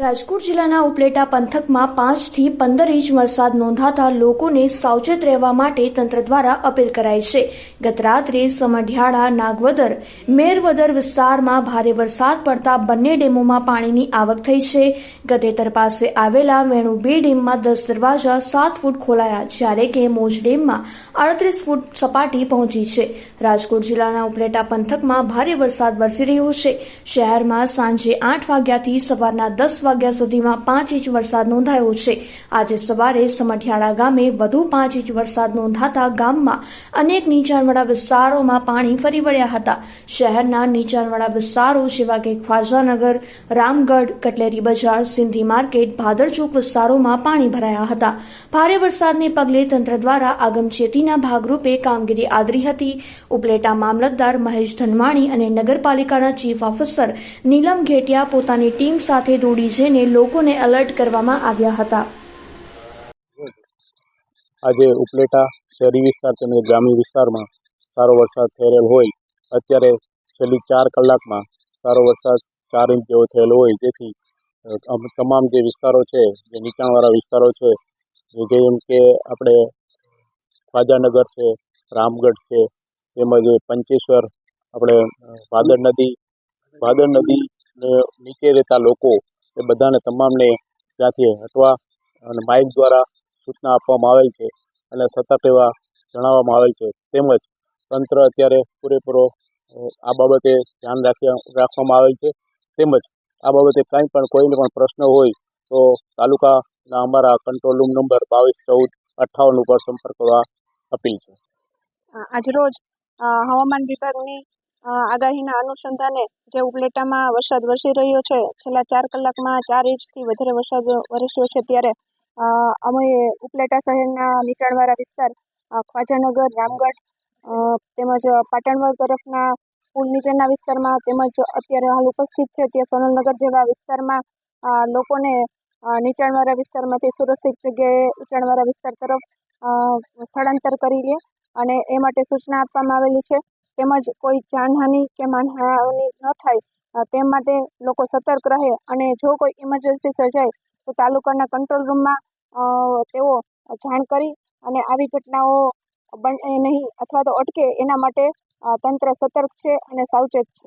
રાજકોટ જિલ્લાના ઉપલેટા પંથકમાં પાંચથી પંદર ઇંચ વરસાદ નોંધાતા લોકોને સાવચેત રહેવા માટે તંત્ર દ્વારા અપીલ કરાઈ છે. ગત રાત્રે સમઢિયાળા, નાગવદર, મેરવદર વિસ્તારમાં ભારે વરસાદ પડતા બંને ડેમોમાં પાણીની આવક થઈ છે. ગતેતર પાસે આવેલા વેણુ બે ડેમમાં દસ દરવાજા સાત ફૂટ ખોલાયા, જ્યારે કે મોજ ડેમમાં અડત્રીસ ફૂટ સપાટી પહોંચી છે. રાજકોટ જિલ્લાના ઉપલેટા પંથકમાં ભારે વરસાદ વરસી રહ્યો છે. શહેરમાં સાંજે આઠ વાગ્યાથી સવારના દસ વાગ્યા સુધીમાં પાંચ ઇંચ વરસાદ નોંધાયો છે. આજે સવારે સમઢિયાળા ગામે વધુ પાંચ ઇંચ વરસાદ નોંધાતા ગામમાં અનેક નીચાણવાળા વિસ્તારોમાં પાણી ફરી વળ્યા હતા. શહેરના નીચાણવાળા વિસ્તારો જેવા કે ખ્વાજાનગર, રામગઢ, કટલેરી બજાર, સિંધી માર્કેટ, ભાદરચોક વિસ્તારોમાં પાણી ભરાયા હતા. ભારે વરસાદને પગલે તંત્ર દ્વારા આગમચેતીના ભાગરૂપે કામગીરી આદરી હતી. ઉપલેટા મામલતદાર મહેશ ધનવાણી અને નગરપાલિકાના ચીફ ઓફિસર નીલમ ઘેટિયા પોતાની ટીમ સાથે દોડી જઈને લોકોને એલર્ટ કરવામાં આવ્યા હતા. આજે ઉપલેટા શહેરી વિસ્તાર તેમજ ગ્રામીણ વિસ્તારમાં સારો વરસાદ થઈ હોય, અત્યારે છેલ્લી ચાર કલાકમાં સારો વરસાદ ચાર ઇંચ જેવો થયેલો હોય. જેથી તમામ જે વિસ્તારો છે, જે નીચાણવાળા વિસ્તારો છે જેમ કે આપણે ખ્વાજાનગર છે, રામગઢ છે, તેમજ પંચેશ્વર, આપણે ભાદર નદી ભાદર નદી નીચે રહેતા લોકો એ બધાને તમામને ત્યાંથી હટવા અને માઇક દ્વારા સૂચના આપવામાં આવેલ છે અને સતત એવા જણાવવામાં આવેલ છે. તેમજ તંત્ર અત્યારે પૂરેપૂરો આ બાબતે ધ્યાન રાખ્યા રાખવામાં આવેલ છે. તેમજ આ બાબતે કાંઈ પણ કોઈને પણ પ્રશ્ન હોય તો તાલુકાના અમારા કંટ્રોલ રૂમ નંબર બાવીસ, ચૌદ, અઠ્ઠાવન ઉપર સંપર્ક કરવા અપીલ છે. આજરોજ હવામાન વિભાગની આગાહીના અનુસંધાને જે ઉપલેટામાં વરસાદ વરસી રહ્યો છે, છેલ્લા ચાર કલાકમાં ચાર ઇંચથી વધારે વરસાદ વરસ્યો છે ત્યારે અમે ઉપલેટા શહેરના નીચાણવાળા વિસ્તાર ખ્વાજાનગર, રામગઢ તેમજ પાટણવર તરફના પુલ નીચેના વિસ્તારમાં તેમજ અત્યારે હાલ ઉપસ્થિત છે ત્યાં સોનલનગર જેવા વિસ્તારમાં લોકોને નીચાણવાળા વિસ્તારમાંથી સુરક્ષિત જગ્યાએ ઊંચાણવાળા વિસ્તાર તરફ સ્થળાંતર કરી લે અને એ માટે સૂચના આપવામાં આવેલી છે. તેમજ કોઈ જાનહાનિ કે માનહાનિ ન થાય તે માટે લોકો સતર્ક રહે અને જો કોઈ ઇમરજન્સી સર્જાય, તો તાલુકાના કંટ્રોલ રૂમમાં તેઓ જાણ કરી અને આવી ઘટનાઓ બને નહીં અથવા તો અટકે એના માટે તંત્ર સતર્ક છે અને સાવચેત છે.